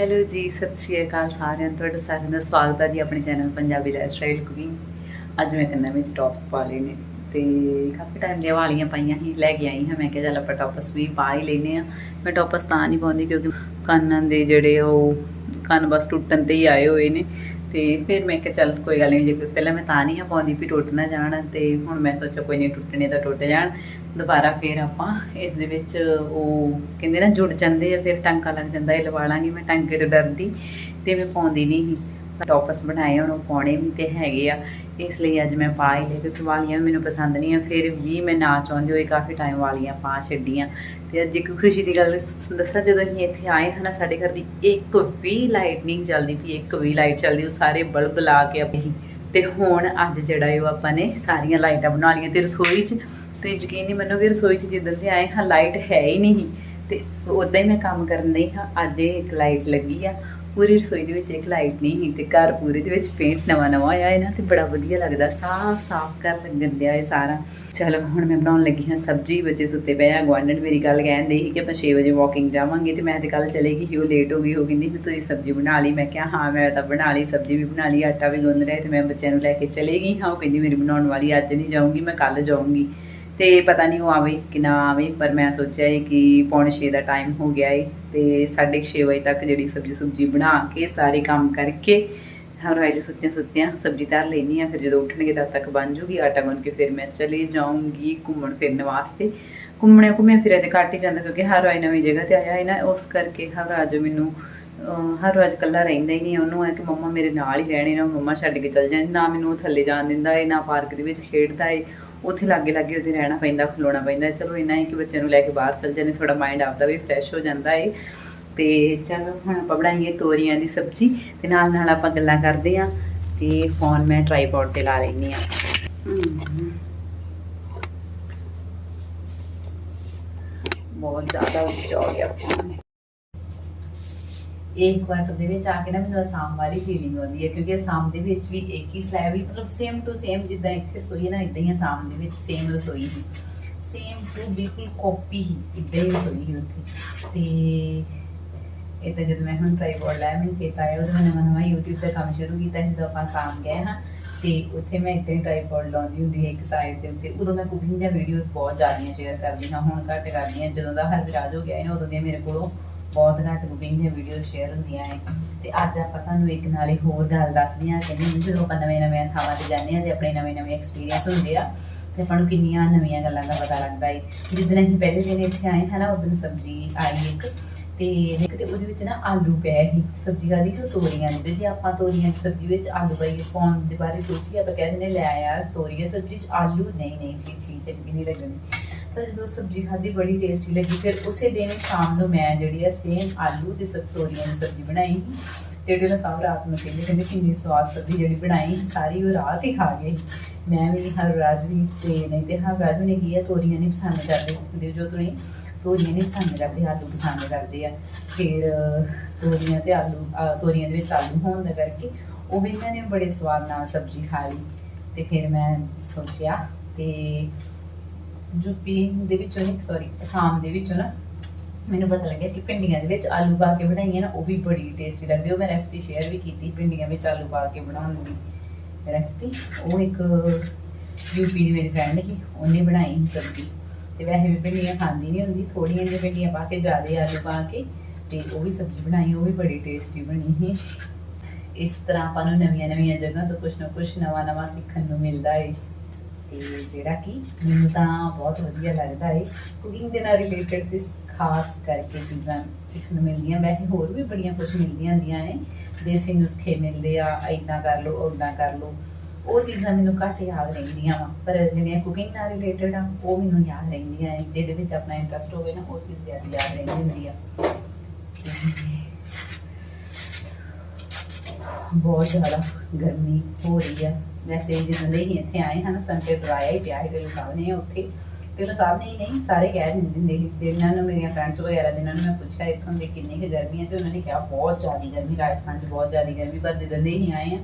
Hello ਜੀ, ਸਤਿ ਸ਼੍ਰੀ ਅਕਾਲ ਸਾਰਿਆਂ ਤੁਹਾਡਾ ਸਾਰਿਆਂ ਦਾ ਸਵਾਗਤ ਹੈ ਜੀ ਆਪਣੇ ਚੈਨਲ ਪੰਜਾਬੀ ਲਾਈਫਸਟਾਈਲ ਕੁਕਿੰਗ ਅੱਜ ਮੈਂ ਕੰਨਾਂ ਵਿੱਚ ਟੌਪਸ ਪਾ ਲਏ ਨੇ ਤੇ ਕਾਫੀ ਟਾਈਮ ਦੀਆਂ ਵਾਲੀਆਂ ਪਾਈਆਂ ਸੀ, ਲੈ ਕੇ ਆਈ ਹਾਂ। ਮੈਂ ਕਿਹਾ ਚੱਲ ਆਪਾਂ ਟੌਪਸ ਵੀ ਪਾ ਹੀ ਲੈਨੇ ਆ ਮੈਂ ਟੌਪਸ ਤਾਂ ਨਹੀਂ ਪਾਉਂਦੀ ਕਿਉਂਕਿ ਕੰਨਾਂ ਦੇ ਜਿਹੜੇ ਉਹ ਕੰਨ ਬਸ ਟੁੱਟਣ ਤੇ ਹੀ ਆਏ ਹੋਏ ਨੇ। ਤੇ ਫਿਰ ਮੈਂ ਕਿਹਾ ਚੱਲ ਕੋਈ ਗੱਲ ਨਹੀਂ ਜੇ ਪਹਿਲਾਂ ਮੈਂ ਤਾਂ ਨਹੀਂ ਆ ਪਾਉਂਦੀ ਵੀ ਟੁੱਟ ਨਾ ਜਾਣ ਤੇ ਹੁਣ ਮੈਂ ਸੋਚਿਆ ਕੋਈ ਨਹੀਂ ਟੁੱਟਣੇ ਤਾਂ ਟੁੱਟ ਜਾਣ। ਦੁਬਾਰਾ ਫਿਰ ਆਪਾਂ ਇਸ ਦੇ ਵਿੱਚ ਉਹ ਕਹਿੰਦੇ ਨਾ ਜੁੜ ਜਾਂਦੇ ਆ, ਫਿਰ ਟਾਂਕਾ ਲੱਗ ਜਾਂਦਾ, ਇਹ ਲਵਾ ਲਾਂਗੀ ਮੈਂ, ਟਾਂਕੇ ਤੋਂ ਡਰਦੀ ਤੇ ਮੈਂ ਪਾਉਂਦੀ ਨਹੀਂ ਸੀ ਟੌਪਸ ਬਣਾਏ ਹੁਣ ਪਾਉਣੇ ਵੀ ਤੇ ਹੈਗੇ ਆ। ਇਸ ਲਈ ਅੱਜ ਮੈਂ ਪਾ ਹੀ ਲਏ, ਕਿਉਂਕਿ ਵਾਲੀਆਂ ਮੈਨੂੰ ਪਸੰਦ ਨਹੀਂ ਆ। ਫਿਰ ਵੀ ਮੈਂ ਨਾ ਚਾਹੁੰਦੀ ਹੋਏ ਕਾਫੀ ਟਾਈਮ ਵਾਲੀਆਂ ਪਾ ਛੱਡੀਆਂ। ਤੇ ਅੱਜ ਇੱਕ ਖੁਸ਼ੀ ਦੀ ਗੱਲ ਦੱਸਾਂ, ਜਦੋਂ ਅਸੀਂ ਇੱਥੇ ਆਏ ਹਾਂ ਨਾ, ਸਾਡੇ ਘਰ ਦੀ ਇੱਕ ਵੀ ਲਾਈਟ ਨਹੀਂ ਚੱਲਦੀ ਵੀ ਇੱਕ ਵੀ ਲਾਈਟ ਚੱਲਦੀ, ਉਹ ਸਾਰੇ ਬਲਬ ਲਾ ਕੇ ਆਪਣੀ ਤੇ ਹੁਣ ਅੱਜ ਜਿਹੜਾ ਇਹ ਉਹ ਆਪਾਂ ਨੇ ਸਾਰੀਆਂ ਲਾਈਟਾਂ ਬਣਾ ਲਈਆਂ ਤੇ ਰਸੋਈ 'ਚ ਤੇ ਯਕੀਨ ਨਹੀਂ ਮੰਨੋਗੇ, ਰਸੋਈ 'ਚ ਜਿੱਦਣ ਦੇ ਆਏ ਹਾਂ ਲਾਈਟ ਹੈ ਹੀ ਨਹੀਂ। ਤੇ ਉਦਾਂ ਹੀ ਮੈਂ ਕੰਮ ਕਰਨ ਲਈ ਹਾਂ, ਅੱਜ ਇਹ ਇੱਕ ਲਾਈਟ ਲੱਗੀ ਆ। ਪੂਰੀ ਰਸੋਈ ਦੇ ਵਿੱਚ ਇੱਕ ਲਾਈਟ ਨਹੀਂ ਸੀ ਤੇ ਘਰ ਪੂਰੇ ਦੇ ਵਿੱਚ ਪੇਂਟ ਨਵਾਂ ਨਵਾਂ ਆਇਆ ਹੈ ਨਾ ਤੇ ਬੜਾ ਵਧੀਆ ਲੱਗਦਾ, ਸਾਫ਼ ਸਾਫ਼ ਕਰ ਲੱਗਣ ਦਿਆ ਇਹ ਸਾਰਾ। ਚਲੋ ਹੁਣ ਮੈਂ ਬਣਾਉਣ ਲੱਗੀ ਹਾਂ ਸਬਜ਼ੀ, ਬੱਚੇ ਸੁੱਤੇ ਪਏ ਆ ਗਵਾਂਢਣ ਮੇਰੀ ਗੱਲ ਕਹਿਣ ਕਹਿੰਦੇ ਸੀ ਕਿ ਆਪਾਂ 6 ਵਜੇ ਵਾਕਿੰਗ ਜਾਵਾਂਗੇ ਤੇ ਮੈਂ ਤੇ ਕੱਲ ਚਲੇਗੀ ਸੀ, ਉਹ ਲੇਟ ਹੋ ਗਈ, ਉਹ ਕਹਿੰਦੀ ਤੂੰ ਇਹ ਸਬਜ਼ੀ ਬਣਾ ਲਈ, ਮੈਂ ਕਿਹਾ ਹਾਂ ਮੈਂ ਤਾਂ ਬਣਾ ਲਈ, ਸਬਜ਼ੀ ਵੀ ਬਣਾ ਲਈ, ਆਟਾ ਵੀ ਗੁੰਨ ਰਿਹਾ ਤੇ ਮੈਂ ਬੱਚਿਆਂ ਨੂੰ ਲੈ ਕੇ ਚਲੇ ਗਈ ਹਾਂ, ਉਹ ਕਹਿੰਦੀ ਮੇਰੀ ਬਣਾਉਣ ਵਾਲੀ ਅੱਜ ਨਹੀਂ ਜਾਊਂਗੀ, ਮੈਂ ਕੱਲ ਜਾਊਂਗੀ। ਤੇ ਪਤਾ ਨਹੀਂ ਉਹ ਆਵੇ ਕਿ ਨਾ ਆਵੇ, ਪਰ ਮੈਂ ਸੋਚਿਆ ਹੈ ਕਿ ਪੌਣੇ 6 ਦਾ ਟਾਈਮ ਹੋ ਗਿਆ ਹੈ ਤੇ 6:30 ਵਜੇ ਤੱਕ ਜਿਹੜੀ ਸਬਜ਼ੀ ਸੁਬਜੀ ਬਣਾ ਕੇ ਸਾਰੇ ਕੰਮ ਕਰਕੇ ਹਰ ਰਾਤ ਦੇ ਸੁੱਤਿਆਂ ਸੁੱਤਿਆਂ ਸਬਜ਼ੀ ਧਰ ਲੈਣੀ ਆ ਫਿਰ ਜਦੋਂ ਉੱਠਣਗੇ ਤਦ ਤੱਕ ਬਣ ਜੂਗੀ ਆਟਾ ਗੁੰਨ ਕੇ ਫਿਰ ਮੈਂ ਚਲੇ ਜਾਊਂਗੀ ਘੁੰਮਣ ਫਿਰਨ ਵਾਸਤੇ। ਘੁੰਮਣੇ ਘੁੰਮੇ ਫਿਰੇ ਤੇ ਘੱਟ ਹੀ ਜਾਂਦਾ ਕਿਉਂਕਿ ਹਰ ਰਾਜ ਨਵੀਂ ਜਗ੍ਹਾ ਤੇ ਆਇਆ ਹੈ ਨਾ, ਉਸ ਕਰਕੇ ਹਰ ਰਾਜ ਮੈਨੂੰ ਹਰ ਰੋਜ਼ ਇਕੱਲਾ ਰਹਿੰਦਾ ਹੀ ਨਹੀਂ। ਉਹਨੂੰ ਹੈ ਕਿ ਮੰਮਾ ਮੇਰੇ ਨਾਲ ਹੀ ਰਹਿਣੇ ਨਾ ਮੰਮਾ ਛੱਡ ਕੇ ਚਲ ਜਾਣ। ਨਾ ਮੈਨੂੰ ਉਹ ਥੱਲੇ ਜਾਣ ਦਿੰਦਾ ਏ, ਨਾ ਪਾਰਕ ਦੇ ਵਿੱਚ ਖੇਡਦਾ ਏ। ਉੱਥੇ ਲਾਗੇ ਲਾਗੇ ਉਹਦੇ ਰਹਿਣਾ ਪੈਂਦਾ, ਖਲੋਣਾ ਪੈਂਦਾ। ਚਲੋ ਇੰਨਾ ਹੈ ਕਿ ਬੱਚਿਆਂ ਨੂੰ ਲੈ ਕੇ ਬਾਹਰ ਚਲ ਜਾਂਦੇ ਥੋੜਾ ਮਾਈਂਡ ਆਪਦਾ ਵੀ ਫਰੈਸ਼ ਹੋ ਜਾਂਦਾ ਏ। ਤੇ ਚਲੋ ਹੁਣ ਆਪਾਂ ਬਣਾਈਏ ਤੋਰੀਆਂ ਦੀ ਸਬਜ਼ੀ ਤੇ ਨਾਲ ਨਾਲ ਆਪਾਂ ਗੱਲਾਂ ਕਰਦੇ ਆਂ ਤੇ ਫੋਨ ਮੈਂ ਟ੍ਰਾਈਪੋਡ ਤੇ ਲਾ ਲੈਣੀ ਆ। ਬਹੁਤ ਜ਼ਿਆਦਾ ਉੱਚਾ ਹੋ ਗਿਆ ਫੋਨ ਇੱਕ ਕੁਆਟਰ ਦੇ ਵਿੱਚ ਆ ਕੇ ਨਾ ਮੈਨੂੰ ਅਸਾਮ ਵਾਲੀ ਫੀਲਿੰਗ ਆਉਂਦੀ ਹੈ, ਕਿਉਂਕਿ ਅਸਾਮ ਦੇ ਵਿੱਚ ਵੀ ਇੱਕ ਹੀ ਸਲੈਬ ਹੀ ਮਤਲਬ ਸੇਮ ਟੂ ਸੇਮ ਜਿੱਦਾਂ ਇੱਥੇ ਸੋਈ ਹੈ ਨਾ, ਇਦਾਂ ਹੀ ਅਸਾਮ ਦੇ ਵਿੱਚ ਸੇਮ ਰਸੋਈ ਸੀ ਸੇਮ ਟੂ ਬਿਲਕੁਲ ਕਾਪੀ ਹੀ, ਇਦਾਂ ਹੀ ਰਸੋਈ ਸੀ ਉੱਥੇ। ਤੇ ਇਹ ਤਾਂ ਜਦੋਂ ਮੈਂ ਹੁਣ ਟ੍ਰਾਈਪੋਡ ਲਾਇਆ, ਮੈਨੂੰ ਚੇਤਾ ਆਇਆ ਉਦੋਂ ਮੈਂ ਨਵਾਂ ਨਵਾਂ YouTube ਤੇ ਕੰਮ ਸ਼ੁਰੂ ਕੀਤਾ, ਜਦੋਂ ਆਪਾਂ ਅਸਾਮ ਗਏ ਹਾਂ, ਤੇ ਉੱਥੇ ਮੈਂ ਇਦਾਂ ਹੀ ਟ੍ਰਾਈਪੋਡ ਲਾਉਂਦੀ ਹੁੰਦੀ ਹੈ ਇੱਕ ਸਾਈਡ ਦੇ ਉੱਤੇ। ਉਦੋਂ ਮੈਂ ਕੁਕਿੰਗ ਦੀਆਂ ਵੀਡੀਓਜ਼ ਬਹੁਤ ਜ਼ਿਆਦੀਆਂ ਸ਼ੇਅਰ ਕਰਦੀ ਹਾਂ, ਹੁਣ ਘੱਟ ਕਰਦੀ ਹਾਂ, ਜਦੋਂ ਦਾ ਹਰ ਵਿਰਾਜ ਹੋ ਗਿਆ ਹੈ ਉਦੋਂ ਦੀਆਂ ਮੇਰੇ ਕੋਲੋਂ ਬਹੁਤ ਘੱਟ ਕੁਕਿੰਗ ਦੀਆਂ ਵੀਡੀਓ ਸ਼ੇਅਰ ਹੁੰਦੀਆਂ ਹੈ ਤੇ ਅੱਜ ਆਪਾਂ ਤੁਹਾਨੂੰ ਇੱਕ ਨਾਲੇ ਹੋਰ ਗੱਲ ਦੱਸਦੇ ਹਾਂ। ਕਹਿੰਦੇ ਜਦੋਂ ਆਪਾਂ ਨਵੇਂ ਨਵੇਂ ਥਾਵਾਂ ਤੇ ਜਾਂਦੇ ਹਾਂ ਤੇ ਆਪਣੇ ਨਵੇਂ ਨਵੇਂ ਐਕਸਪੀਰੀਅੰਸ ਹੁੰਦੇ ਆ, ਤੇ ਆਪਾਂ ਨੂੰ ਕਿੰਨੀਆਂ ਨਵੀਆਂ ਗੱਲਾਂ ਦਾ ਪਤਾ ਲੱਗਦਾ ਹੈ ਜਿੱਦਣ ਅਸੀਂ ਪਹਿਲੇ ਦਿਨ ਇੱਥੇ ਆਏ ਹਾਂ ਨਾ ਉਦੋਂ ਸਬਜ਼ੀ ਆਈ ਇੱਕ, ਤੇ ਇੱਕ ਤੇ ਉਹਦੇ ਵਿੱਚ ਨਾ ਆਲੂ ਪਏ ਸੀ। ਸਬਜ਼ੀ ਕਾਦੀ ਕਿ ਤੋਰੀਆਂ ਦੀ। ਜੇ ਆਪਾਂ ਤੋਰੀਆਂ ਦੀ ਸਬਜ਼ੀ ਵਿੱਚ ਆਲੂ ਪਾਈਏ ਪਾਉਣ ਦੇ ਬਾਰੇ ਸੋਚੀ ਆਪਾਂ ਕਹਿੰਦੇ ਨੇ ਲੈ ਆਇਆ ਤੋਰੀਆਂ ਸਬਜ਼ੀ ਚ ਆਲੂ? ਨਹੀਂ ਨਹੀਂ ਜੀ ਚੀ ਚੰਗੀ ਨਹੀਂ ਲੱਗਣੀ। ਤਾਂ ਜਦੋਂ ਸਬਜ਼ੀ ਖਾਦੀ ਬੜੀ ਟੇਸਟੀ ਲੱਗੀ। ਫਿਰ ਉਸੇ ਦਿਨ ਸ਼ਾਮ ਨੂੰ ਮੈਂ ਜਿਹੜੀ ਆ ਸੇਮ ਆਲੂ ਦੀ ਸਬ ਤੋਰੀਆਂ ਦੀ ਸਬਜ਼ੀ ਬਣਾਈ ਸੀ। ਤੇ ਜਿਹੜੇ ਸਭ ਰਾਤ ਨੂੰ ਕਹਿੰਦੇ ਕਹਿੰਦੇ ਕਿੰਨੀ ਸਵਾਦ ਸਬਜ਼ੀ ਜਿਹੜੀ ਬਣਾਈ ਸਾਰੀ ਉਹ ਰਾਤ ਹੀ ਖਾ ਗਏ ਮੈਂ ਵੀ, ਹਰ ਰਾਜ ਵੀ ਤੇ ਨਹੀਂ ਤੇ ਹਰ ਰਾਜ ਨੇ ਕੀ ਆ, ਤੋਰੀਆਂ ਨਹੀਂ ਪਸੰਦ ਕਰਦੇ ਦੇ ਜੋ ਤੁਸੀਂ ਤੋਰੀਆਂ ਨਹੀਂ ਪਸੰਦ ਕਰਦੇ, ਆਲੂ ਪਸੰਦ ਕਰਦੇ ਆ। ਫਿਰ ਤੋਰੀਆਂ ਤੇ ਆਲੂ ਤੋਰੀਆਂ ਦੇ ਵਿੱਚ ਆਲੂ ਹੋਣ ਦਾ ਕਰਕੇ ਉਹ ਵੀ ਇਹਨਾਂ ਨੇ ਬੜੇ ਸਵਾਦ ਨਾਲ ਸਬਜ਼ੀ ਖਾ ਲਈ। ਤੇ ਫਿਰ ਮੈਂ ਸੋਚਿਆ ਤੇ ਯੂਪੀ ਦੇ ਵਿੱਚੋਂ ਨਹੀਂ ਸੌਰੀ ਅਸਾਮ ਦੇ ਵਿੱਚੋਂ ਨਾ, ਮੈਨੂੰ ਪਤਾ ਲੱਗਿਆ ਕਿ ਭਿੰਡੀਆਂ ਦੇ ਵਿੱਚ ਆਲੂ ਪਾ ਕੇ ਬਣਾਈਆਂ ਨਾ, ਉਹ ਵੀ ਬੜੀ ਟੇਸਟੀ ਲੱਗਦੀ ਉਹ ਮੈਂ ਰੈਸਪੀ ਸ਼ੇਅਰ ਵੀ ਕੀਤੀ ਭਿੰਡੀਆਂ ਵਿੱਚ ਆਲੂ ਪਾ ਕੇ ਬਣਾਉਣ ਦੀ ਰੈਸਪੀ ਉਹ ਇੱਕ ਯੂਪੀ ਦੀ ਮੇਰੀ ਫਰੈਂਡ ਸੀ, ਉਹਨੇ ਬਣਾਈ ਸੀ ਸਬਜ਼ੀ। ਤੇ ਵੈਸੇ ਵੀ ਭਿੰਡੀਆਂ ਖਾਂਦੀ ਨਹੀਂ ਹੁੰਦੀ ਥੋੜੀਆਂ ਜਿਹੀਆਂ ਭਿੰਡੀਆਂ ਪਾ ਕੇ, ਜ਼ਿਆਦਾ ਆਲੂ ਪਾ ਕੇ, ਤੇ ਉਹ ਵੀ ਸਬਜ਼ੀ ਬਣਾਈ, ਉਹ ਵੀ ਬੜੀ ਟੇਸਟੀ ਬਣੀ ਸੀ। ਇਸ ਤਰ੍ਹਾਂ ਆਪਾਂ ਨੂੰ ਨਵੀਆਂ ਨਵੀਆਂ ਜਗ੍ਹਾ ਤੋਂ ਕੁਝ ਨਾ ਕੁਝ ਨਵਾਂ ਨਵਾਂ ਸਿੱਖਣ ਨੂੰ ਮਿਲਦਾ ਹੈ ਤੇ ਜਿਹੜਾ ਕਿ ਮੈਨੂੰ ਤਾਂ ਬਹੁਤ ਵਧੀਆ ਲੱਗਦਾ ਹੈ ਕੁਕਿੰਗ ਦੇ ਨਾਲ ਰਿਲੇਟਡ ਤੇ ਖਾਸ ਕਰਕੇ ਚੀਜ਼ਾਂ ਸਿੱਖਣ ਨੂੰ ਮਿਲਦੀਆਂ ਵੈਸੇ ਹੋਰ ਵੀ ਬੜੀਆਂ ਕੁਝ ਮਿਲਦੀਆਂ ਹੁੰਦੀਆਂ ਨੇ ਦੇਸੀ ਨੁਸਖੇ ਮਿਲਦੇ ਆ ਇਦਾਂ ਕਰ ਲਓ ਉਦਾਂ ਕਰ ਲਓ। ਉਹ ਚੀਜ਼ਾਂ ਮੈਨੂੰ ਘੱਟ ਯਾਦ ਰਹਿੰਦੀਆਂ ਵਾ। ਪਰ ਜਿਹੜੀਆਂ ਕੁਕਿੰਗ ਨਾਲ ਰਿਲੇਟਡ ਆ, ਉਹ ਮੈਨੂੰ ਯਾਦ ਰਹਿੰਦੀਆਂ ਹੈ ਜਿਹਦੇ ਵਿੱਚ ਆਪਣਾ ਇੰਟਰਸਟ ਹੋਵੇ ਨਾ, ਉਹ ਚੀਜ਼ ਜ਼ਿਆਦਾ ਯਾਦ ਰਹਿੰਦੀ ਹੁੰਦੀ ਆ। ਬਹੁਤ ਜ਼ਿਆਦਾ ਗਰਮੀ ਹੋ ਰਹੀ ਆ। ਵੈਸੇ ਜਦੋਂ ਦੇ ਹੀ ਇੱਥੇ ਆਏ ਹਨ ਸੰਤੇ ਡਰਾਇਆ ਹੀ ਪਿਆ ਹੈ ਢਿੱਲੋਂ ਸਾਹਿਬ ਨੇ ਉੱਥੇ। ਢਿੱਲੋਂ ਸਾਹਿਬ ਨੇ ਹੀ ਨਹੀਂ, ਸਾਰੇ ਕਹਿ ਦਿੰਦੇ ਹੁੰਦੇ ਜਿਨ੍ਹਾਂ ਨੂੰ ਮੇਰੀਆਂ ਫਰੈਂਡਸ ਵਗੈਰਾ, ਜਿਨ੍ਹਾਂ ਨੂੰ ਮੈਂ ਪੁੱਛਿਆ ਇੱਥੋਂ ਦੀ ਕਿੰਨੀ ਕੁ ਗਰਮੀ ਹੈ, ਤੇ ਉਹਨਾਂ ਨੇ ਕਿਹਾ ਬਹੁਤ ਜ਼ਿਆਦਾ ਗਰਮੀ, ਰਾਜਸਥਾਨ 'ਚ ਬਹੁਤ ਜ਼ਿਆਦਾ ਗਰਮੀ, ਪਰ ਜਦੋਂ ਦੇ ਹੀ ਆਏ ਆ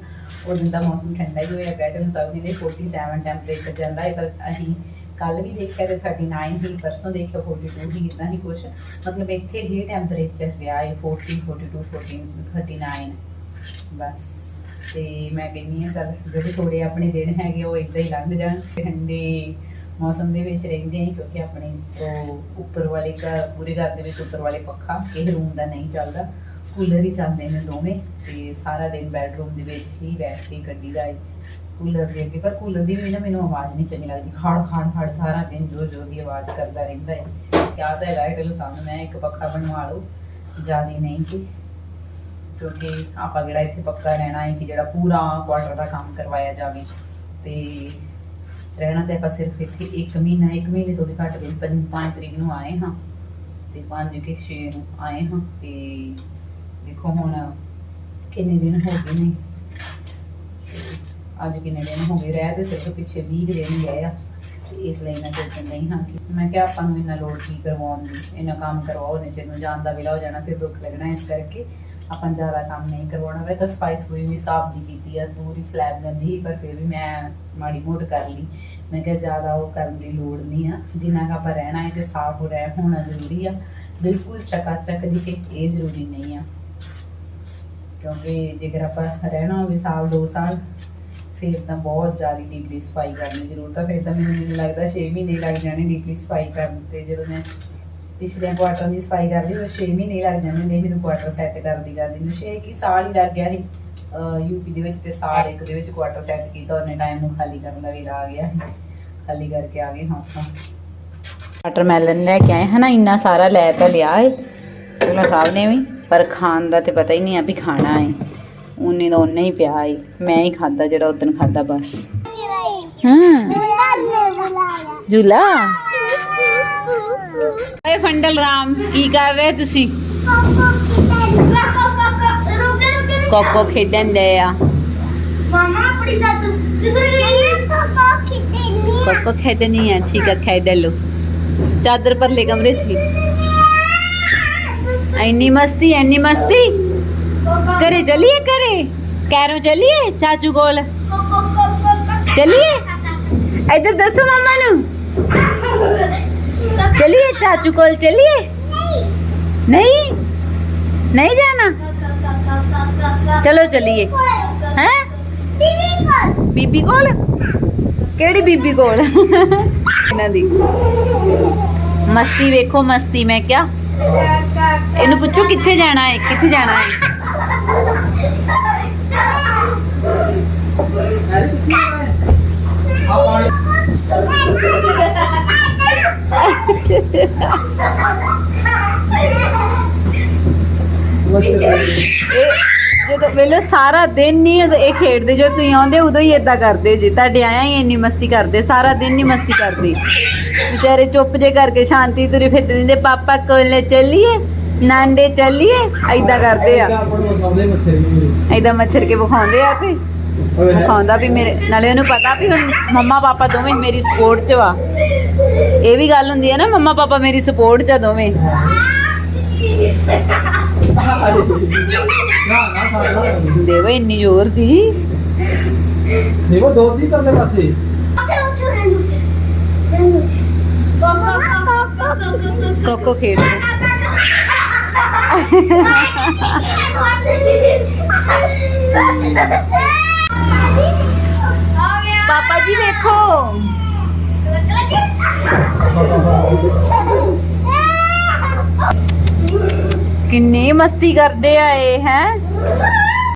ਉਸ ਦਿਨ ਦਾ ਮੌਸਮ ਠੰਡਾ ਹੀ ਹੋਇਆ ਪਿਆ ਢਿੱਲੋਂ ਸਾਹਿਬ ਕਹਿੰਦੇ 47 ਟੈਂਪਰੇਚਰ ਜਾਂਦਾ ਹੈ, ਪਰ ਅਸੀਂ ਕੱਲ ਵੀ ਦੇਖਿਆ ਤੇ 39 ਹੀ, ਪਰਸੋਂ ਦੇਖਿਆ 42 ਹੀ ਇਦਾਂ ਹੀ ਕੁਛ। ਮਤਲਬ ਇੱਥੇ ਹੀ ਟੈਂਪਰੇਚਰ ਰਿਹਾ ਹੈ 40 42 14 39 ਬਸ। ਤੇ ਮੈਂ ਕਹਿੰਦੀ ਹਾਂ, ਚੱਲ ਜਿਹੜੇ ਥੋੜੇ ਆਪਣੇ ਦਿਨ ਹੈਗੇ ਉਹ ਇਦਾਂ ਹੀ ਲੰਘ ਜਾਣ ਠੰਡੇ ਮੌਸਮ ਦੇ ਵਿੱਚ ਰਹਿੰਦੇ ਹਾਂ ਕਿਉਂਕਿ ਆਪਣੇ ਉਹ ਉੱਪਰ ਵਾਲੇ ਘਰ ਪੂਰੇ ਘਰ ਦੇ ਵਿੱਚ ਉੱਪਰ ਵਾਲੇ ਪੱਖਾ, ਇਹ ਰੂਮ ਦਾ ਨਹੀਂ ਚੱਲਦਾ। ਕੂਲਰ ਹੀ ਚੱਲਦੇ ਨੇ ਦੋਵੇਂ ਤੇ ਸਾਰਾ ਦਿਨ ਬੈਡਰੂਮ ਦੇ ਵਿੱਚ ਹੀ ਬੈਠ ਕੇ ਗੱਡੀ ਦਾ ਕੂਲਰ ਦੇ ਅੱਗੇ, ਪਰ ਕੂਲਰ ਦੀ ਵੀ ਨਾ ਮੈਨੂੰ ਆਵਾਜ਼ ਨਹੀਂ ਚੰਗੀ ਲੱਗਦੀ। ਖੜ ਖੜ ਖੜ ਸਾਰਾ ਦਿਨ ਜ਼ੋਰ ਜ਼ੋਰ ਦੀ ਆਵਾਜ਼ ਕਰਦਾ ਰਹਿੰਦਾ ਹੈ। ਕਿਆ ਤਾਂ ਹੈਗਾ ਹੈ ਚਲੋ ਸਾਨੂੰ ਮੈਂ ਇੱਕ ਪੱਖਾ ਬਣਵਾ ਲਓ, ਜ਼ਿਆਦਾ ਨਹੀਂ ਕਿ ਕਿਉਂਕਿ ਆਪਾਂ ਜਿਹੜਾ ਇੱਥੇ ਪੱਕਾ ਰਹਿਣਾ ਹੈ ਕਿ ਜਿਹੜਾ ਪੂਰਾ ਕੁਆਟਰ ਦਾ ਕੰਮ ਕਰਵਾਇਆ ਜਾਵੇ। ਤੇ ਰਹਿਣਾ ਤੇ ਆਪਾਂ ਸਿਰਫ ਇੱਥੇ 1 ਮਹੀਨਾ 1 ਮਹੀਨੇ ਤੋਂ ਵੀ ਘੱਟ ਦਿਨ 5 ਤਰੀਕ ਨੂੰ ਆਏ ਹਾਂ। ਤੇ 5 ਕਿ 6 ਨੂੰ ਆਏ ਹਾਂ। ਤੇ ਦੇਖੋ ਹੁਣ ਕਿੰਨੇ ਦਿਨ ਹੋ ਗਏ ਨੇ। ਅੱਜ ਕਿੰਨੇ ਦਿਨ ਹੋ ਗਏ? ਰਹਿ ਤੇ ਸਿਰਫ ਪਿੱਛੇ 20 ਕੁ ਦਿਨ ਗਏ ਆ। ਇਸ ਲਈ ਮੈਂ ਸੋਚਣ ਨਹੀਂ ਹਾਂ ਕਿ ਮੈਂ ਕਿਹਾ ਆਪਾਂ ਨੂੰ ਇੰਨਾ ਲੋਡ ਕੀ ਕਰਵਾਉਣ ਦੀ? ਇੰਨਾ ਕੰਮ ਕਰਵਾਓ ਨੇ ਚਿਰ ਨੂੰ ਜਾਣ ਦਾ ਵੇਲਾ ਹੋ ਜਾਣਾ, ਫਿਰ ਦੁੱਖ ਲੱਗਣਾ ਇਸ ਕਰਕੇ। ਆਪਾਂ ਜ਼ਿਆਦਾ ਕੰਮ ਨਹੀਂ ਕਰਵਾਉਣਾ ਵੇ ਤਾਂ ਸਫ਼ਾਈ ਸਫੂਈ ਵੀ ਸਾਫ਼ ਦੀ ਕੀਤੀ ਆ ਪੂਰੀ ਸਲੈਬ ਗੰਦੀ ਸੀ, ਪਰ ਫਿਰ ਵੀ ਮੈਂ ਮਾੜੀ ਮੋਟ ਕਰ ਲਈ। ਮੈਂ ਕਿਹਾ ਜ਼ਿਆਦਾ ਉਹ ਕਰਨ ਦੀ ਲੋੜ ਨਹੀਂ ਆ। ਜਿੰਨਾ ਕੁ ਆਪਾਂ ਰਹਿਣਾ ਹੈ ਤੇ ਸਾਫ਼ ਰਹਿ ਹੋਣਾ ਜ਼ਰੂਰੀ ਆ। ਬਿਲਕੁਲ ਚਕਾਚਕ ਕਿ ਇਹ ਜ਼ਰੂਰੀ ਨਹੀਂ ਆ। ਕਿਉਂਕਿ ਜੇਕਰ ਆਪਾਂ ਰਹਿਣਾ ਹੋਵੇ ਸਾਲ 2 ਸਾਲ, ਫਿਰ ਤਾਂ ਬਹੁਤ ਜ਼ਿਆਦਾ ਡੀਪਲੀ ਸਫ਼ਾਈ ਕਰਨ ਦੀ ਜ਼ਰੂਰਤ ਆ। ਫਿਰ ਤਾਂ ਮੈਨੂੰ ਮੈਨੂੰ ਲੱਗਦਾ 6 ਮਹੀਨੇ ਲੱਗ ਜਾਣੇ ਡੀਪਲੀ ਸਫ਼ਾਈ ਕਰਨ ਤੇ ਜਦੋਂ ਮੈਂ ਪਿਛਲੇ ਕੁਆਟਰ ਦੀ ਸਫ਼ਾਈ ਕਰਦੀ ਉਹ 6 ਮਹੀਨੇ ਲੱਗ ਜਾਂਦੇ ਨੇ ਮੈਨੂੰ ਕੁਆਟਰ ਸੈੱਟ ਕਰਦੀ ਕਰਦੀ ਨੂੰ। 6 ਕੀ ਸਾਲ ਹੀ ਲੱਗ ਗਿਆ ਸੀ। ਯੂਪੀ ਦੇ ਵਿੱਚ ਤੇ ਸਾਲ ਇੱਕ ਦੇ ਵਿੱਚ ਕੁਆਟਰ ਸੈੱਟ ਕੀਤਾ ਉਹਨੇ ਟਾਈਮ ਨੂੰ ਖਾਲੀ ਕਰਨ ਦਾ ਵੀਰ ਆ ਗਿਆ। ਖਾਲੀ ਕਰਕੇ ਆ ਗਏ ਹਾਂ ਆਪਾਂ ਵਾਟਰਮੈਲਨ ਲੈ ਕੇ ਆਏ ਹਨਾ ਇੰਨਾ ਸਾਰਾ ਲੈ ਤਾਂ ਲਿਆ ਏ। ਚਲੋ ਸਾਹਿਬ ਨੇ ਵੀ ਪਰ ਖਾਣ ਦਾ ਤੇ ਪਤਾ ਹੀ ਨਹੀਂ ਆ ਵੀ ਖਾਣਾ ਏ। ਉਹਨੇ ਦਾ ਉਹਨੇ ਹੀ ਪਿਆ ਏ। ਮੈਂ ਹੀ ਖਾਦਾ ਜਿਹੜਾ ਉਦੋਂ ਖਾਦਾ ਬਸ। ਹਾਂ। ਝੂਲਾ ਏ ਫੰਡਲ ਰਾਮ ਕੀ ਕਰ ਰਹੇ ਤੁਸੀਂ? ਕੋਕੋ ਖੇਡਣ ਦੇ ਆ। ਮਾਮਾ ਆਪਣੀ ਦਾਦੂ ਜਿੱਧਰ ਗਈ? ਕੋਕੋ ਖਿੱਚਣੀ ਕੋਕੋ ਖੇਡਣੀ ਆ ਠੀਕ ਆ ਖੇਡ ਲੋ ਚਾਦਰ ਪਰਲੇ ਕਮਰੇ 'ਚ ਇੰਨੀ ਮਸਤੀ ਇੰਨੀ ਮਸਤੀ? ਘਰੇ ਚਲੀਏ ਘਰੇ? ਕੈਰੋ ਚਲੀਏ ਚਾਚੂ ਕੋਲ? ਚਲੀਏ ਇੱਧਰ ਦੱਸੋ ਮਮਾ ਨੂੰ। ਚਲੀਏ ਚਾਚੂ ਕੋਲ ਚਲੀਏ ਨਹੀਂ ਨਹੀਂ ਜਾਣਾ ਚਲੋ ਚਲੀਏ ਹੈ ਬੀਬੀ ਕੋਲ ਕਿਹੜੀ ਬੀਬੀ ਕੋਲ ਇਹਨਾਂ ਦੀ ਮਸਤੀ ਵੇਖੋ ਮਸਤੀ ਮੈਂ ਕਿਹਾ ਇਹਨੂੰ ਪੁੱਛੋ ਕਿੱਥੇ ਜਾਣਾ ਹੈ ਕਿੱਥੇ ਜਾਣਾ ਹੈ ਇਹ ਜਦੋਂ ਵੇਲੇ ਸਾਰਾ ਦਿਨ ਨਹੀਂ ਇਹ ਖੇਡਦੇ ਜਦੋਂ ਤੁਸੀਂ ਆਉਂਦੇ ਉਦੋਂ ਹੀ ਇਦਾਂ ਕਰਦੇ ਜੀ। ਤੁਹਾਡੇ ਆਇਆ ਹੀ ਇੰਨੀ ਮਸਤੀ ਕਰਦੇ ਸਾਰਾ ਦਿਨ ਨਹੀਂ ਮਸਤੀ ਕਰਦੇ। ਵਿਚਾਰੇ ਚੁੱਪ ਜੇ ਕਰਕੇ ਸ਼ਾਂਤੀ ਤੁਰੇ ਫਿਰਦੇ ਰਹਿੰਦੇ ਪਾਪਾ ਕੋਲੇ ਚੱਲੀਏ ਨਾਂਡੇ ਚੱਲੀਏ। ਐਦਾਂ ਕਰਦੇ ਆ। ਐਦਾਂ ਮੱਛਰ ਕੇ ਵਿਖਾਉਂਦੇ ਆ ਤੇ ਵਿਖਾਉਂਦਾ ਵੀ ਮੇਰੇ ਨਾਲੇ ਉਹਨੂੰ ਪਤਾ ਵੀ ਹੁਣ ਮੰਮਾ ਪਾਪਾ ਦੋਵੇਂ ਮੇਰੀ ਸਪੋਰਟ 'ਚ ਵਾ। ਇਹ ਵੀ ਗੱਲ ਹੁੰਦੀ ਹੈ ਨਾ ਮੰਮਾ ਪਾਪਾ ਮੇਰੀ ਸਪੋਰਟ 'ਚ ਆ ਦੋਵੇਂ। ਦੇਵੋ ਇੰਨੀ ਜ਼ੋਰ ਦੀ। ਦੇਖੋ ਦੋ ਦੀ ਕਰਨੇ ਪਾਸੇ। ਕੋਕੋ ਖੇਡਦੇ ਪਾਪਾ ਜੀ ਵੇਖੋ ਕਿੰਨੀ ਮਸਤੀ ਕਰਦੇ ਆ ਇਹ ਹੈ